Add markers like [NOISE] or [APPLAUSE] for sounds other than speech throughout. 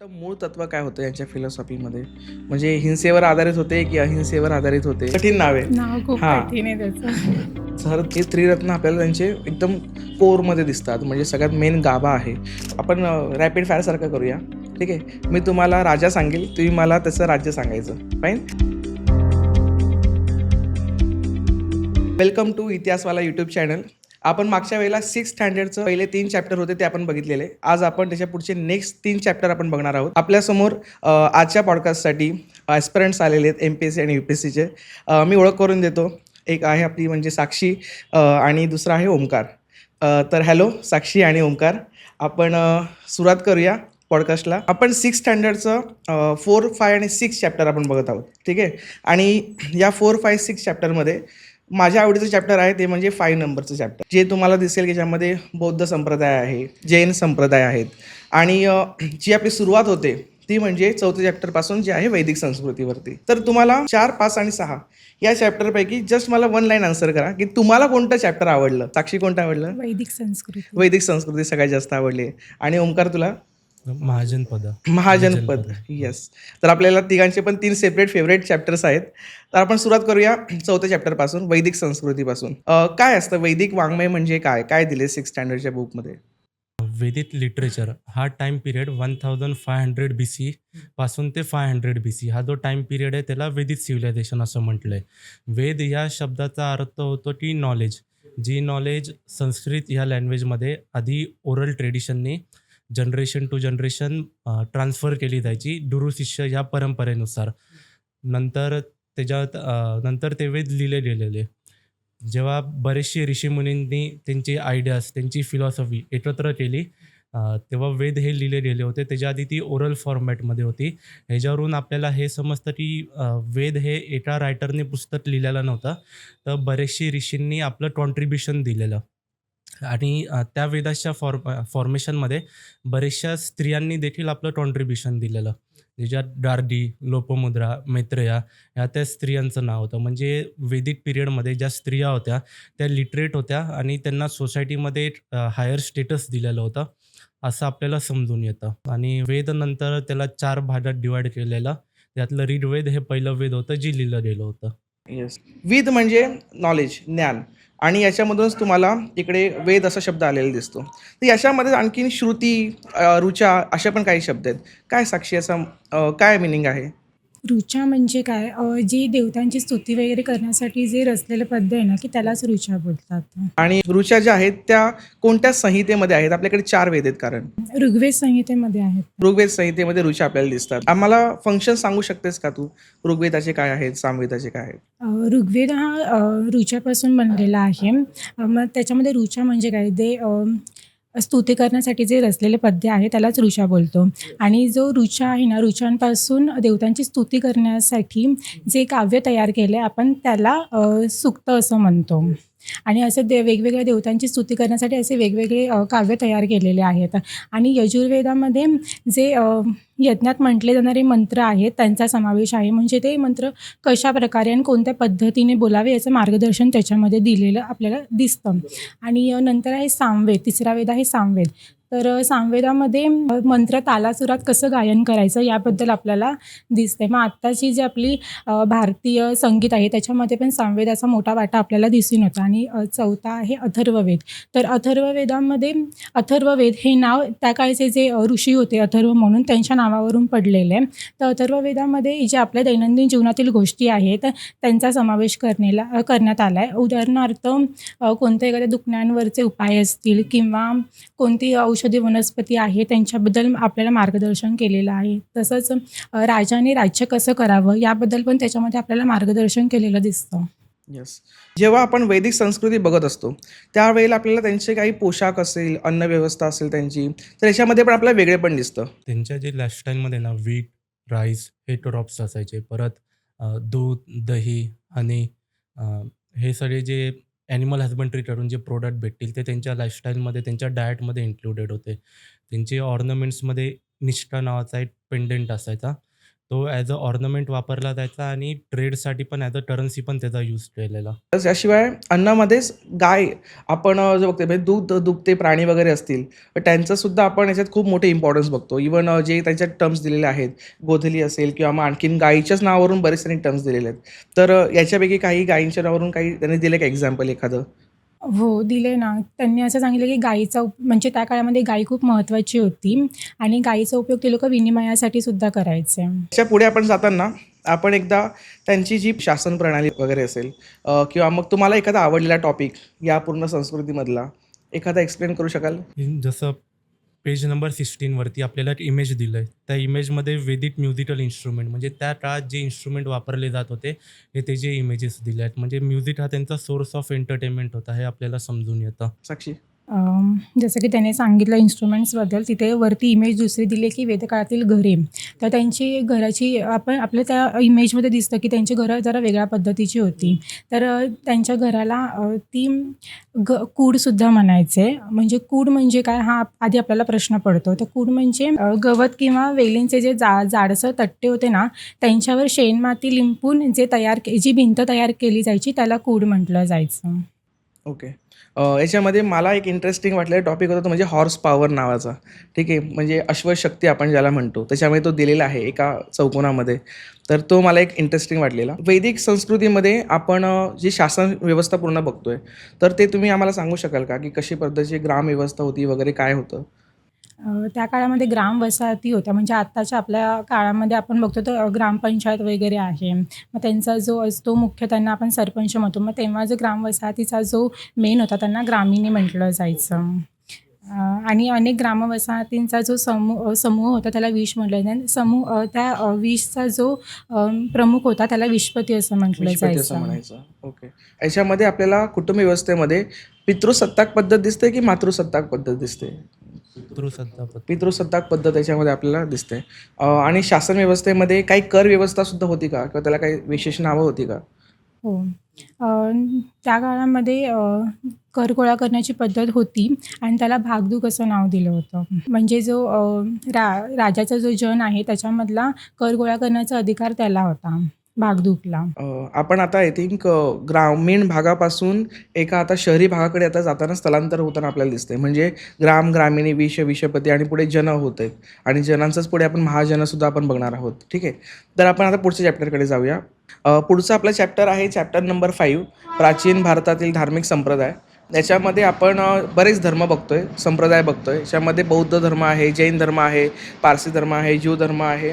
तर मूळ तत्व काय होतं यांच्या फिलॉसॉफीमध्ये म्हणजे हिंसेवर आधारित होते की अहिंसेवर आधारित होते? कठीण नाव हा. सर हे त्रिरत्न आपल्याला त्यांचे एकदम कोरमध्ये दिसतात. म्हणजे सगळ्यात मेन गाभा आहे. आपण रॅपिड फायर सारखं करूया. ठीक आहे? मी तुम्हाला राजा सांगेल तुम्ही मला त्याचं राज्य सांगायचं. फाईन वेलकम टू इतिहासवाला यूट्यूब चॅनल आपण मागच्या वेळेला सिक्स स्टँडर्डचं पहिले तीन चॅप्टर होते ते आपण बघितलेले. आज आपण त्याच्या पुढचे नेक्स्ट तीन चॅप्टर आपण बघणार आहोत. आपल्यासमोर आजच्या पॉडकास्टसाठी ॲस्पिरंट्स आलेले आहेत एम पी एस सी आणि यू पी एस सीचे मी ओळख करून देतो. एक आहे आपली म्हणजे साक्षी आणि दुसरा आहे ओमकार. तर हॅलो साक्षी आणि ओमकार. आपण सुरुवात करूया पॉडकास्टला आपण सिक्स स्टँडर्डचं फोर फाय आणि सिक्स चॅप्टर आपण बघत आहोत. ठीक आहे? आणि या फोर फाय सिक्स चॅप्टरमध्ये माझ्या आवडीचं चॅप्टर आहे ते म्हणजे फाईव्ह नंबरचं चॅप्टर जे तुम्हाला दिसेल की ज्यामध्ये बौद्ध संप्रदाय आहे जैन संप्रदाय आहेत आणि जी आपली सुरुवात होते ती म्हणजे चौथ्या चॅप्टरपासून जे आहे वैदिक संस्कृतीवरती. तर तुम्हाला चार पाच आणि सहा या चॅप्टरपैकी जस्ट मला वन लाईन आन्सर करा की तुम्हाला कोणतं चॅप्टर आवडलं? साक्षी कोणतं आवडलं? वैदिक संस्कृती. वैदिक संस्कृती सगळ्यात जास्त आवडली. आणि ओमकार तुला? महाजनपद महाजनपद येस तर आपल्याला तिघांचे पण तीन सेपरेट फेवरेट चॅप्टर्स आहेत. तर आपण सुरुवात करूया चौथ्या चॅप्टरपासून वैदिक संस्कृतीपासून काय असतं? वैदिक वाङ्मय म्हणजे काय? काय दिले सिक्स स्टँडर्डच्या बुकमध्ये वेदिक लिटरेचर हा time period one thousand five hundred B C पासून ते फाय हंड्रेड बी सी हा जो टाइम पिरियड आहे त्याला वेदिक सिव्हिलायझेशन असं म्हटलं आहे वेद या शब्दाचा अर्थ होतो की नॉलेज जी नॉलेज संस्कृत ह्या लँग्वेजमध्ये आधी ओरल ट्रेडिशनने जनरेशन टू जनरेशन ट्रान्सफर केली जायची दुरुशिष्य या परंपरेनुसार. नंतर त्याच्यात नंतर ते वेद लिहिले गेलेले. जेव्हा बरेचसे ऋषीमुनींनी त्यांची आयडियाज त्यांची फिलॉसॉफी एकत्र केली तेव्हा वेद हे लिहिले गेले होते. त्याच्या आधी ती ओरल फॉर्मॅटमध्ये होती. ह्याच्यावरून आपल्याला हे समजतं की वेद हे एका रायटरने पुस्तक लिहिलेलं नव्हतं. तर बरेचसे ऋषींनी आपलं कॉन्ट्रीब्युशन दिलेलं. आणि त्या वेदाच्या फॉर फॉर्मेशनमध्ये बऱ्याचशा स्त्रियांनी देखील आपलं कॉन्ट्रीब्युशन दिलेलं. ज्याच्यात डार्डी लोपमुद्रा मैत्रेया ह्या त्या स्त्रियांचं नाव होतं. म्हणजे वेदिक पिरियडमध्ये ज्या स्त्रिया होत्या त्या लिटरेट होत्या आणि त्यांना सोसायटीमध्ये हायर स्टेटस दिलेलं होतं असं आपल्याला समजून येतं. आणि वेद नंतर त्याला चार भागात डिवाईड केलेलं. त्यातलं ऋग्वेद हे पहिलं वेद होतं जे लिहिलं गेलं होतं. येस वेद म्हणजे नॉलेज ज्ञान. आणि याच्यामधूनच तुम्हाला इकडे वेद असा शब्द आलेला दिसतो. तर याच्यामध्ये आणखीन श्रुती रुचा अशा पण काही शब्द आहेत. काय साक्षी असा काय मिनिंग आहे? ऋचा म्हणजे काय? जी देवतांची स्तुती वगैरे करण्यासाठी जे रचलेलं पद्य आहे ना की त्यालाच ऋचा बोलतात. आणि ऋचा ज्या आहेत त्या कोणत्या संहितेमध्ये आहेत? आपल्याकडे चार वेद आहेत कारण. ऋग्वेद संहितेमध्ये आहेत. ऋग्वेद संहितेमध्ये ऋचा आपल्याला दिसतात. आम्हाला फंक्शन सांगू शकतेस का तू? ऋग्वेदाचे काय आहेत सामवेदाचे काय आहेत? ऋग्वेद हा ऋचापासून बनलेला आहे. मग त्याच्यामध्ये ऋचा म्हणजे काय? ते स्तुती करण्यासाठी जे रचलेले पद्य आहे त्यालाच ऋषा बोलतो. आणि जो ऋषा आहे ना ऋषांपासून देवतांची स्तुती करण्यासाठी जे काव्य तयार केले आपण त्याला सुक्त असं म्हणतो. आणि असं दे वेगवेगळ्या देवतांची स्तुती करण्यासाठी असे वेगवेगळे काव्य तयार केलेले आहेत. आणि यजुर्वेदामध्ये जे यज्ञात म्हटले जाणारे मंत्र आहेत त्यांचा समावेश आहे. म्हणजे ते मंत्र कशा प्रकारे आणि कोणत्या पद्धतीने बोलावे याचं मार्गदर्शन त्याच्यामध्ये दिलेलं आपल्याला दिसतं. आणि नंतर आहे सामवेद तिसरा वेद आहे सामवेद. तर अ, सामवेदामध्ये मंत्र तालासुरात कसं गायन करायचं याबद्दल आपल्याला दिसते मग आत्ताची जी आपली भारतीय संगीत आहे त्याच्यामध्ये पण सामवेदाचा मोठा वाटा आपल्याला दिसून होता आणि चौथा आहे अथर्ववेद. तर अथर्ववेदामध्ये अथर्ववेद हे नाव त्या काळचे जे ऋषी होते अथर्व म्हणून त्यांच्या नावावरून पडलेले. आहे तर अथर्ववेदामध्ये जे आपल्या दैनंदिन जीवनातील गोष्टी आहेत त्यांचा समावेश करण्याला करण्यात आला आहे उदाहरणार्थ कोणत्या एखाद्या दुखण्यांवरचे उपाय असतील किंवा कोणती औषध वनस्पती आहे त्यांच्याबद्दल आपल्याला मार्गदर्शन केलेलं आहे. तसंच राजाने राज्य कसं करावं याबद्दल पण त्याच्यामध्ये आपल्याला मार्गदर्शन केलेलं दिसतं. येस जेव्हा आपण वैदिक संस्कृती बघत असतो त्यावेळेला आपल्याला त्यांचे काही पोशाख असेल अन्न व्यवस्था असेल त्यांची तर याच्यामध्ये पण आपल्याला वेगळे पण दिसतं. त्यांच्या जे लाईफस्टाईलमध्ये ना वीट राईस हे क्रॉप्स असायचे. परत दूध दही आणि हे सगळे जे ॲनिमल हजबंड्रीकडून जे प्रोडक्ट भेटतील ते त्यांच्या लाईफस्टाईलमध्ये त्यांच्या डाएटमध्ये इन्क्लुडेड होते. त्यांचे ऑर्नमेंट्समध्ये निष्ठा नावाचा एक पेंडेंट असायचा. तो ॲज अ ऑर्नमेंट वापरला जायचा आणि ट्रेडसाठी पण ॲज अ करन्सी पण त्याचा यूज केलेला. तर अन्नामध्येच गाय आपण जे बघतो म्हणजे दूध दुभते प्राणी वगैरे असतील तर त्यांचं सुद्धा आपण याच्यात खूप मोठे इम्पॉर्टन्स बघतो. इवन जे त्यांच्यात टर्म्स दिलेले आहेत गोधली असेल किंवा मग आणखीन गायीच्याच नावावरून बरेच त्यांनी टर्म्स दिलेले आहेत. तर याच्यापैकी काही गायींच्या नावावरून काही त्यांनी दिले का एक्झाम्पल एखादं? हो दिले ना. त्यांनी असं सांगितलं की गाईचा उप म्हणजे त्या काळामध्ये गाई खूप महत्त्वाची होती आणि गाईचा उपयोग ते लोकं विनिमयासाठी सुद्धा करायचे. त्याच्या पुढे आपण जाताना आपण एकदा त्यांची जी शासन प्रणाली वगैरे असेल अ, किंवा मग तुम्हाला एखादा आवडलेला टॉपिक या पूर्ण संस्कृतीमधला एखादा एक्सप्लेन करू शकाल? जसं पेज नंबर सिक्स्टीनवरती आपल्याला एक इमेज दिलं आहे त्या इमेजमध्ये वेदिक म्युझिकल इन्स्ट्रुमेंट म्हणजे त्या काळात जे इन्स्ट्रुमेंट वापरले जात होते हे ते जे इमेजेस दिले आहेत म्हणजे म्युझिक हा त्यांचा सोर्स ऑफ एंटरटेनमेंट होता हे आपल्याला समजून येतं. साक्षी जसं की त्याने सांगितलं इन्स्ट्रुमेंट्सबद्दल तिथे वरती इमेज दुसरी दिली की वेदकाळातील घरे. तर त्यांची घराची आपण आपल्या त्या इमेजमध्ये दिसतं की त्यांची घरं जरा वेगळ्या पद्धतीची होती. तर त्यांच्या घराला ती ग कूडसुद्धा म्हणायचे. म्हणजे कूड म्हणजे काय? हा आधी आपल्याला प्रश्न पडतो. तर कूड म्हणजे गवत किंवा वेलींचे जे जा जाडसर तट्टे होते ना त्यांच्यावर शेणमाती लिंपून जे तयार के जी भिंत तयार केली जायची त्याला कूड म्हटलं जायचं. ओके. याच्यामध्ये मला एक इंटरेस्टिंग वाटलेला टॉपिक होता तो म्हणजे हॉर्स पॉवर नावाचा. ठीक आहे? म्हणजे अश्वशक्ती आपण ज्याला म्हणतो. त्याच्यामध्ये तो दिलेला आहे एका चौकोनामध्ये. तर तो मला एक इंटरेस्टिंग वाटलेला. वैदिक संस्कृतीमध्ये आपण जी शासन व्यवस्था पूर्ण बघतोय तर ते तुम्ही आम्हाला सांगू शकाल का? की कशी पद्धतीची ग्रामव्यवस्था होती वगैरे काय होतं? त्या काळामध्ये ग्राम वसाहती होत्या. म्हणजे आत्ताच्या आपल्या काळामध्ये आपण बघतो तर ग्रामपंचायत वगैरे आहे. मग त्यांचा जो असतो मुख्य त्यांना आपण सरपंच म्हणतो. मग तेव्हा जो ग्राम वसाहतीचा जो मेन होता त्यांना ग्रामीणी म्हटलं जायचं. आणि अनेक ग्रामवसाहतींचा जो समूह समूह होता त्याला विष म्हटलं जायचं. समूह त्या विषचा जो प्रमुख होता त्याला विषपती असं म्हटलं जायचं. म्हणायचं. ओके. याच्यामध्ये आपल्याला कुटुंब व्यवस्थेमध्ये पितृसत्ताक पद्धत दिसते की मातृसत्ताक पद्धत दिसते? पितृसत्ताक पद्धत. याच्यामध्ये आपल्याला दिसते आणि शासन व्यवस्थेमध्ये काही कर व्यवस्था सुद्धा होती का? किंवा त्याला काही विशेष नावं होती का? हो. त्या काळामध्ये कर गोळा करण्याची पद्धत होती आणि त्याला भागदूक असं नाव दिलं होतं. म्हणजे जो रा राजाचा जो जन आहे त्याच्यामधला कर गोळा करण्याचा अधिकार त्याला होता. भागदूकला अ, आपण आता आय थिंक ग्रामीण भागापासून एका आता शहरी भागाकडे आता जाताना स्थलांतर होताना आपल्याला दिसतंय. म्हणजे ग्राम ग्रामीणी विष विषपती आणि पुढे जन होत आहेत. आणि जनांचंच पुढे आपण महाजनसुद्धा आपण बघणार आहोत. ठीक आहे? तर आपण आता पुढच्या चॅप्टरकडे जाऊया. अ, पुढचा आपला चॅप्टर आहे चॅप्टर नंबर फाईव्ह प्राचीन भारतातील धार्मिक संप्रदाय. याच्यामध्ये आपण बरेच धर्म बघतोय संप्रदाय बघतोय. याच्यामध्ये बौद्ध धर्म आहे जैन धर्म आहे पारसी धर्म आहे ज्यू धर्म आहे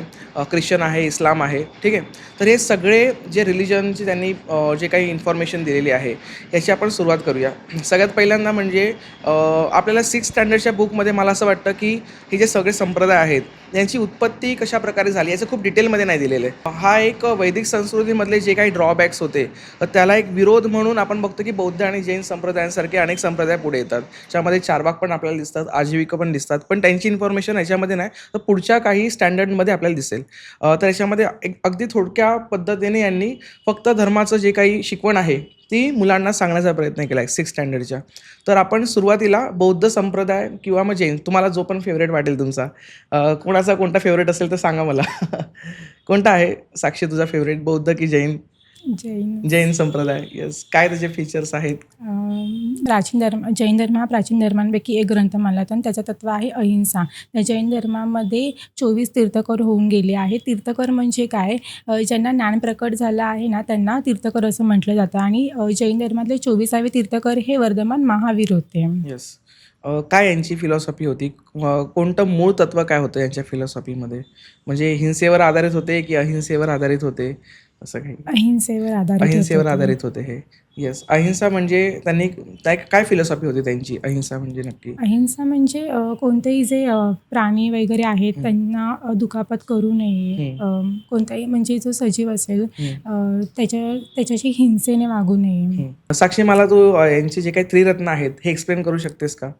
ख्रिश्चन आहे इस्लाम आहे ठीक आहे? तर हे सगळे जे रिलिजनची त्यांनी जे काही इन्फॉर्मेशन दिलेली आहे याची आपण सुरुवात करूया. सगळ्यात पहिल्यांदा म्हणजे आपल्याला सिक्स स्टँडर्डच्या बुकमध्ये मला असं वाटतं की हे जे सगळे संप्रदाय आहेत यांची उत्पत्ती कशा प्रकारे झाली याचं खूप डिटेलमध्ये नाही दिलेलं आहे. हा एक वैदिक संस्कृतीमधले जे काही ड्रॉबॅक्स होते तर त्याला एक विरोध म्हणून आपण बघतो की बौद्ध आणि जैन संप्रदायांसारखे अनेक संप्रदाय पुढे येतात. त्यामध्ये चारबाग पण आपल्याला दिसतात आजीविका पण दिसतात पण त्यांची इन्फॉर्मेशन याच्यामध्ये नाही. तर पुढच्या काही स्टँडर्डमध्ये आपल्याला दिसेल. तर याच्यामध्ये एक अगदी थोडक्या पद्धतीने यांनी फक्त धर्माचं जे काही शिकवण आहे ती मुलांना सांगण्याचा प्रयत्न केला आहे सिक्स स्टँडर्डच्या तर आपण सुरुवातीला बौद्ध संप्रदाय किंवा मग जैन तुम्हाला जो पण फेवरेट वाटेल तुमचा कोणाचा कोणता फेवरेट असेल तर सांगा मला. [LAUGHS] कोणता आहे साक्षी तुझा फेवरेट बौद्ध की जैन? जैन. जैन संप्रदाय येस काय त्याचे फीचर्स आहेत? प्राचीन धर्म जैन धर्म हा प्राचीन धर्मांपैकी एक ग्रंथ मानला जातो आणि त्याचं तत्व आहे अहिंसा. त्या जैन धर्मामध्ये चोवीस तीर्थकर होऊन गेले आहेत. तीर्थकर म्हणजे काय? ज्यांना ज्ञान प्रकट झालं आहे ना त्यांना तीर्थकर असं म्हटलं जातं. आणि जैन धर्मातले चोवीसावे तीर्थकर हे वर्धमान महावीर होते. येस काय यांची फिलॉसॉफी होती? कोणतं मूळ तत्व काय होतं यांच्या फिलॉसॉफीमध्ये म्हणजे हिंसेवर आधारित होते की अहिंसेवर आधारित होते? असं काही. अहिंसेवर आधारित अहिंसेवर. आधारित होते हे. येस अहिंसा म्हणजे त्यांनी काय काय फिलॉसॉफी होती त्यांची? अहिंसा म्हणजे नक्की. अहिंसा म्हणजे कोणतेही जे प्राणी वगैरे आहेत त्यांना दुखापत करू नये. कोणताही म्हणजे जो सजीव असेल त्याच्या त्याच्याशी हिंसेने वागू नये. साक्षी मला तू यांचे जे काही त्रिरत्न आहेत हे एक्सप्लेन करू शकतेस का?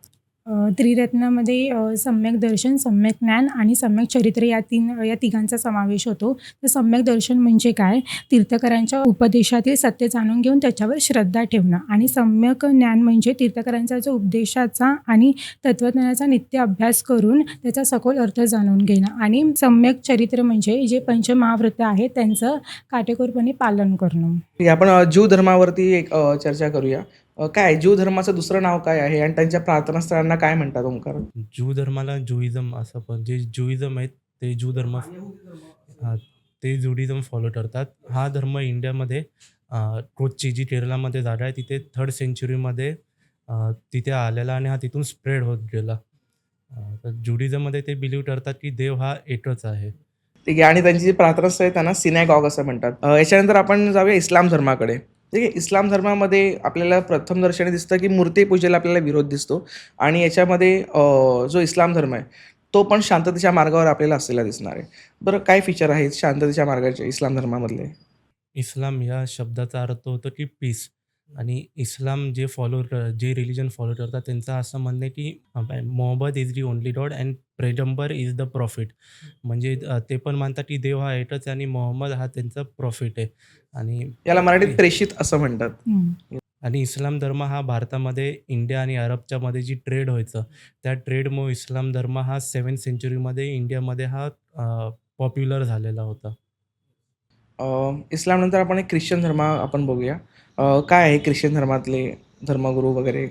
त्रिरत्नामध्ये सम्यक दर्शन सम्यक ज्ञान आणि सम्यक चरित्र या तीन या तिघांचा समावेश होतो. तर सम्यक दर्शन म्हणजे काय? तीर्थकरांच्या उपदेशातील सत्य जाणून घेऊन त्याच्यावर श्रद्धा ठेवणं आणि सम्यक ज्ञान म्हणजे तीर्थकरांचा जो उपदेशाचा आणि तत्त्वज्ञानाचा नित्य अभ्यास करून त्याचा सखोल अर्थ जाणून घेणं आणि सम्यक चरित्र म्हणजे जे पंचमहाव्रत आहेत त्यांचं काटेकोरपणे पालन करणं. आपण अ, ज्यू धर्मावरती एक चर्चा करूया. काय? ज्यू धर्माचं दुसरं नाव काय आहे? आणि त्यांच्या प्रार्थनास्थळांना काय म्हणतात ओंकार? ज्यू धर्माला जुईझम असं पण जे जुईझम आहेत ते ज्यू धर्म हा, ते जुडिझम फॉलो करतात. हा धर्म इंडियामध्ये कोच्ची जी केरळामध्ये जागा आहे तिथे थर्ड सेंचुरीमध्ये तिथे आलेला आणि हा तिथून स्प्रेड होत गेला. तर जुडिझममध्ये ते बिलीव्ह करतात की देव हा एकच आहे. ठीक आहे आणि त्यांची जी प्रार्थनास्थळ आहे त्यांना सिनॅगॉग असं म्हणतात. याच्यानंतर आपण जाऊया इस्लाम धर्माकडे. म्हणजे ठीक आहे इस्लाम धर्मामध्ये आपल्याला प्रथम दर्शनी दिसतं की मूर्तीपूजेला आपल्याला विरोध दिसतो. आणि याच्यामध्ये जो इस्लाम धर्म आहे तो पण शांततेच्या मार्गावर आपल्याला असलेला दिसणार आहे. बरं काय फीचर आहेत शांततेच्या मार्गाचे इस्लाम धर्मामधले? इस्लाम या शब्दाचा अर्थ होतो की पीस आणि इस्लाम जे फॉलो जे रिलिजन फॉलो करतात त्यांचं असं म्हणणं आहे की Muhammad is the only god and प्रेजंबर is the prophet म्हणजे ते पण मानतात की देव हा एकच आणि मोहम्मद हा त्यांचा प्रॉफिट आहे. आणि याला मराठीत प्रेषित असं म्हणतात. आणि इस्लाम धर्म हा भारतामध्ये इंडिया आणि अरबच्या मध्ये जी ट्रेड व्हायचं त्या ट्रेडमुळे इस्लाम धर्म हा सेवन सेंचुरीमध्ये इंडियामध्ये हा पॉप्युलर झालेला होता. इस्लामनंतर आपण एक ख्रिश्चन धर्म आपण बघूया. काय आहे ख्रिश्चन धर्मातले धर्मगुरू वगैरे?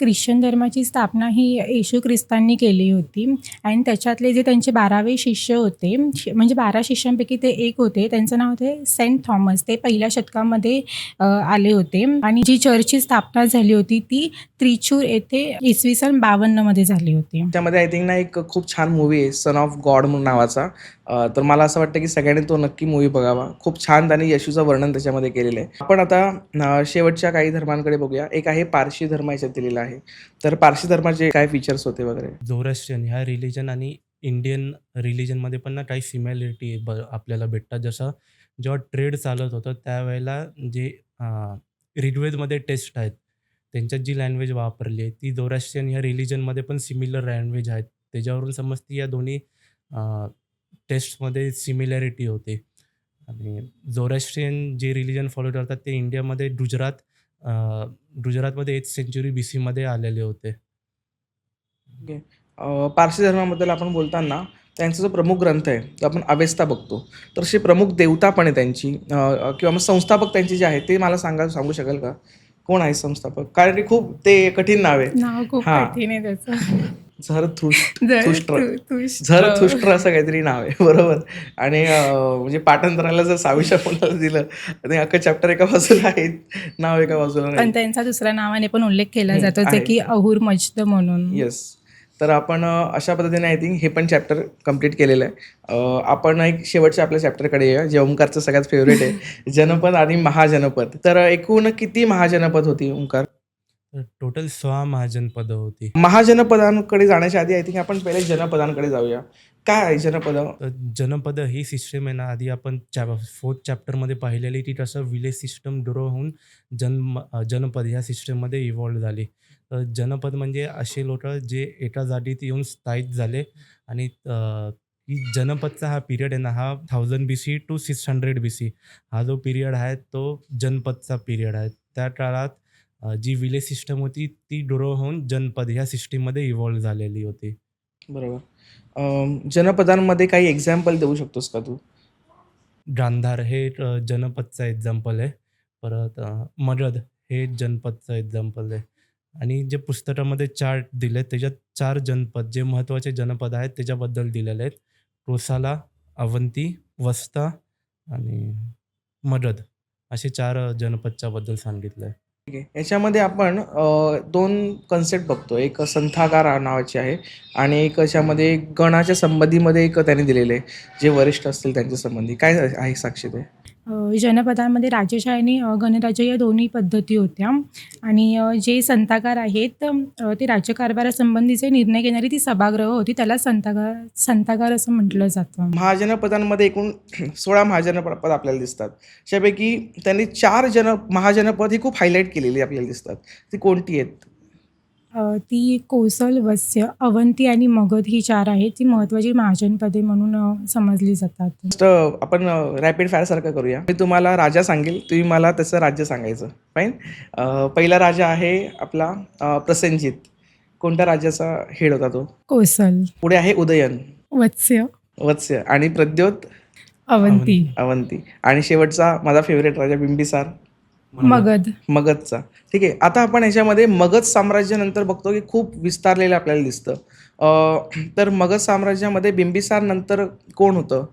ख्रिश्चन धर्माची स्थापना ही येशू ख्रिस्तांनी केली होती. आणि त्याच्यातले जे त्यांचे बारावे शिष्य होते म्हणजे बारा शिष्यांपैकी ते एक होते. त्यांचं नाव होते सेंट थॉमस. ते पहिल्या शतकामध्ये आले होते. आणि जी चर्चची स्थापना झाली होती ती त्रिचूर येथे इसवी सन बावन्नमध्ये झाली होती. त्यामध्ये आय थिंक ना एक खूप छान मूवी आहे सन ऑफ गॉड म्हणून नावाचा. तर मला असं वाटतं की सगळ्यांनी तो नक्की मूवी बघावा. खूप छान त्याने येशूचं वर्णन त्याच्यामध्ये केलेलं आहे. आपण आता शेवटच्या काही धर्मांकडे बघूया. एक आहे पारशी धर्म याच्यात दिलेला आहे. तर पारशी धर्माचे काय फीचर्स होते वगैरे? झोरास्ट्रियन ह्या रिलिजन आणि इंडियन रिलिजनमध्ये पण ना काही सिमॅलिटी ब आपल्याला भेटतात. जसं जेव्हा ट्रेड चालत होतं त्यावेळेला जे ऋग्वेदमध्ये टेस्ट आहेत त्यांच्यात जी लँग्वेज वापरली आहे ती झोरास्ट्रियन ह्या रिलिजनमध्ये पण सिमिलर लँग्वेज आहेत. त्याच्यावरून समजते या दोन्ही टेस्टमध्ये सिमिलॅरिटी होते. आणि झोरास्ट्रियन जे रिलिजन फॉलो करतात ते इंडियामध्ये गुजरात गुजरातमध्ये एथ सेंचुरी बी सीमध्ये आलेले होते. पारसी धर्माबद्दल आपण बोलताना त्यांचा जो प्रमुख ग्रंथ आहे तो आपण अवेस्ता बघतो. तर अशी प्रमुख देवता पण आहे त्यांची. किंवा मग संस्थापक त्यांचे जे आहेत ते मला सांगा सांगू शकाल का? कोण आहे संस्थापक? कारण की खूप ते कठीण नाव आहे. नाव खूप हा. झरथुष्ट्र [LAUGHS] असं काहीतरी नाव आहे. [LAUGHS] बरोबर. आणि म्हणजे पाठांतराला जर साविशा कोणाला दिलं तर अख्खं चॅप्टर एका बाजूला आहे नाव एका बाजूला पण त्यांचा दुसऱ्या नावाने पण उल्लेख केला जातो जे. की अहुर मजद म्हणून. येस तर आपण अशा पद्धतीने आय थिंक हे पण चॅप्टर कंप्लीट केलेलं आहे. आपण एक शेवटच्या आपल्या चॅप्टरकडे येऊया जे ओंकारचं सगळ्यात फेवरेट आहे. [LAUGHS] जनपद आणि महाजनपद. तर एकूण किती महाजनपद होती ओंकार? तर टोटल सोळा महाजनपदं होती. महाजनपदांकडे जाण्याच्या आधी आय थिंक आपण पहिले जनपदांकडे जाऊया. काय आहे जनपद? तर जनपद ही सिस्टम आहे ना आधी आपण चॅ फोर्थ चॅप्टरमध्ये पाहिलेली की कसं विलेज सिस्टम ग्रो होऊन जन्म जनपद ह्या सिस्टममध्ये इव्हॉल्व झाली. तर जनपद म्हणजे असे लोक जे एका जागेत येऊन स्थायिक झाले आणि की जनपदचा हा पिरियड आहे ना हा thousand B C two six hundred B C हा जो पिरियड आहे तो जनपदचा पिरियड आहे. त्या काळात जी विलेज सिस्टम होती ती ग्रो होऊन जनपद ह्या सिस्टीममध्ये इव्हॉल्व झालेली होती. बरोबर. जनपदांमध्ये काही एक्झाम्पल देऊ शकतोस का तू? गांधार हे जनपदचं एक्झाम्पल आहे. परत मगध हे जनपदचं एक्झाम्पल आहे. आणि जे पुस्तकामध्ये चार्ट दिले त्याच्यात चार जनपद जे महत्त्वाचे जनपद आहेत त्याच्याबद्दल दिलेले आहेत. कोसाला अवंती वस्ता आणि मगध असे चार अ, जनपदच्याबद्दल सांगितलं आहे ठीक आहे. याच्यामध्ये आपण दोन कन्सेप्ट बघतो. एक संथागार नावाची आहे आणि एक याच्यामध्ये गणाच्या संबंधीमध्ये एक त्याने दिलेले आहे. जे वरिष्ठ असतील त्यांच्या संबंधी. काय आहे साक्षी ते? जनपदांमध्ये राजेशाही आणि गणराज्य या दोन्ही पद्धती होत्या. आणि जे संतागार आहेत ते राज्यकारभारासंबंधीचे निर्णय घेणारी ती सभागृह होती त्याला संतागार संतागार असं म्हटलं जातं. महाजनपदांमध्ये एकूण [CLEARS THROAT] सोळा महाजनपद आपल्याला दिसतात. त्यापैकी त्यांनी चार जन महाजनपद ही खूप हायलाईट केलेली आपल्याला दिसतात. ती कोणती आहेत? ती कोसल वत्स्य अवंती आणि मगध ही चार आहेत. ती महत्त्वाची महाजनपदे म्हणून समजली जातात. आपण रॅपिड फायर सारखं करूया. मी तुम्हाला राजा सांगेल तुम्ही मला त्याचं राज्य सांगायचं. फाईन पहिला राजा आहे आपला अ, प्रसेनजित कोणत्या राज्याचा हेड होता तो? कोसल. पुढे आहे उदयन. वत्स्य. वत्स्य. आणि प्रद्योत? अवंती. अवंती. आणि शेवटचा माझा फेवरेट राजा बिंबिसार. मगध. मगधचा. ठीक आहे. आता आपण याच्यामध्ये मगध साम्राज्यानंतर बघतो की खूप विस्तारलेलं आपल्याला दिसतं. अं, तर मगध साम्राज्यामध्ये बिंबिसार नंतर कोण होतं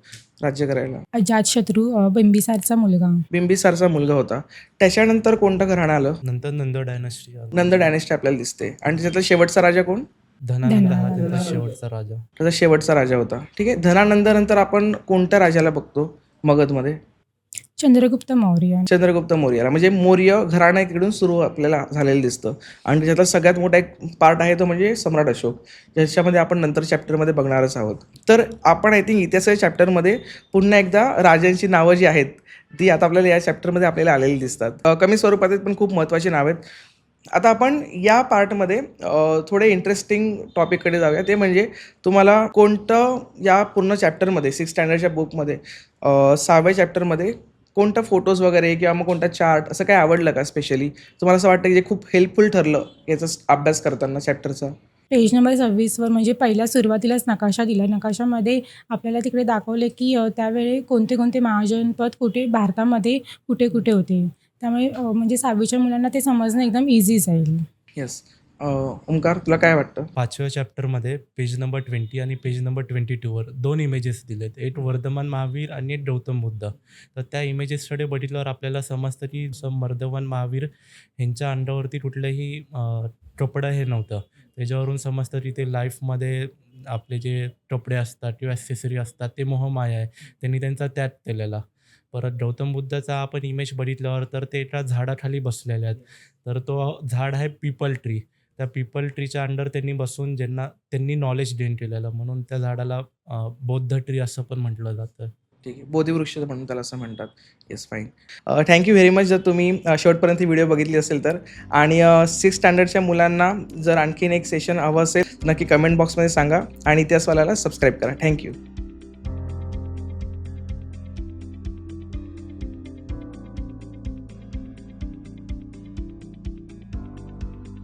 राज्य करायला? अजातशत्रू बिंबिसारचा मुलगा. बिंबिसारचा मुलगा होता. त्याच्यानंतर कोणतं घराणं आलं? नंतर नंद डायनास्टी नंद डायनेस्टी आपल्याला दिसते. आणि त्याच्यातला शेवटचा राजा कोण? धनानंद हा. त्यांचा शेवटचा राजा. त्याचा शेवटचा राजा होता. ठीक आहे. धनानंद नंतर आपण कोणत्या राजाला बघतो मगधमध्ये? चंद्रगुप्त मौर्य. चंद्रगुप्त मौर्याला म्हणजे मौर्य घराणा इकडून सुरू आपल्याला झालेलं दिसतं. आणि त्याच्यातला सगळ्यात मोठा एक पार्ट आहे तो म्हणजे सम्राट अशोक. ज्याच्यामध्ये आपण नंतर चॅप्टरमध्ये बघणारच आहोत. तर आपण आय थिंक इतिहासाच्या चॅप्टरमध्ये पुन्हा एकदा राजांची नावं जी आहेत ती आता आपल्याला या चॅप्टरमध्ये आपल्याला आलेली दिसतात. कमी स्वरूपात आहेत पण खूप महत्त्वाची नाव आहेत. आता आपण या पार्टमध्ये थोडे इंटरेस्टिंग टॉपिककडे जाऊया. ते म्हणजे तुम्हाला कोणतं या पूर्ण चॅप्टरमध्ये सिक्स स्टँडर्डच्या बुकमध्ये सहाव्या चॅप्टरमध्ये कोणता फोटोज वगैरे किंवा मग कोणता चार्ट असं काय आवडलं का स्पेशली तुम्हाला असं वाटतं की जे खूप हेल्पफुल ठरलं याचा अभ्यास करताना चॅप्टरचा पेज नंबर सव्वीसवर म्हणजे पहिल्या सुरुवातीलाच नकाशा दिला. नकाशामध्ये आपल्याला तिकडे दाखवले की त्यावेळी कोणते कोणते महाजनपद कुठे भारतामध्ये कुठे कुठे होते. त्यामुळे म्हणजे सहावीच्या मुलांना ते समजणं एकदम इझी जाईल. येस ओंकार तुला काय वाटतं? पाचव्या चॅप्टरमध्ये पेज नंबर ट्वेंटी आणि पेज नंबर ट्वेंटी टूवर दोन इमेजेस दिलेत. एक वर्धमान महावीर आणि एक गौतम बुद्ध. तर त्या इमेजेसकडे बघितल्यावर आपल्याला समजतं की वर्धमान महावीर ह्यांच्या अंडावरती कुठलंही कपडं हे नव्हतं. त्याच्यावरून समजतं की ते लाईफमध्ये आपले जे कपडे असतात किंवा ॲसेसरी असतात ते मोहमाया आहे. त्यांनी त्यांचा त्याग केलेला. परत गौतम बुद्धाचा आपण इमेज बघितल्यावर तर ते एका झाडाखाली बसलेले आहेत. तर तो झाड आहे पीपल ट्री त्या पीपल ट्रीच्या अंडर त्यांनी बसून ज्यांना त्यांनी नॉलेज गेन केलेलं. म्हणून त्या झाडाला बौद्ध ट्री असं पण म्हटलं जातं. ठीक आहे. बोधिवृक्ष म्हणून त्याला असं म्हणतात. Yes fine thank you very much जर तुम्ही शेवटपर्यंत ही व्हिडिओ बघितली असेल तर. आणि सिक्स स्टँडर्डच्या मुलांना जर आणखीन एक सेशन हवं असेल नक्की कमेंट बॉक्समध्ये सांगा. आणि इतिहासवाल्याला सबस्क्राईब करा. थँक्यू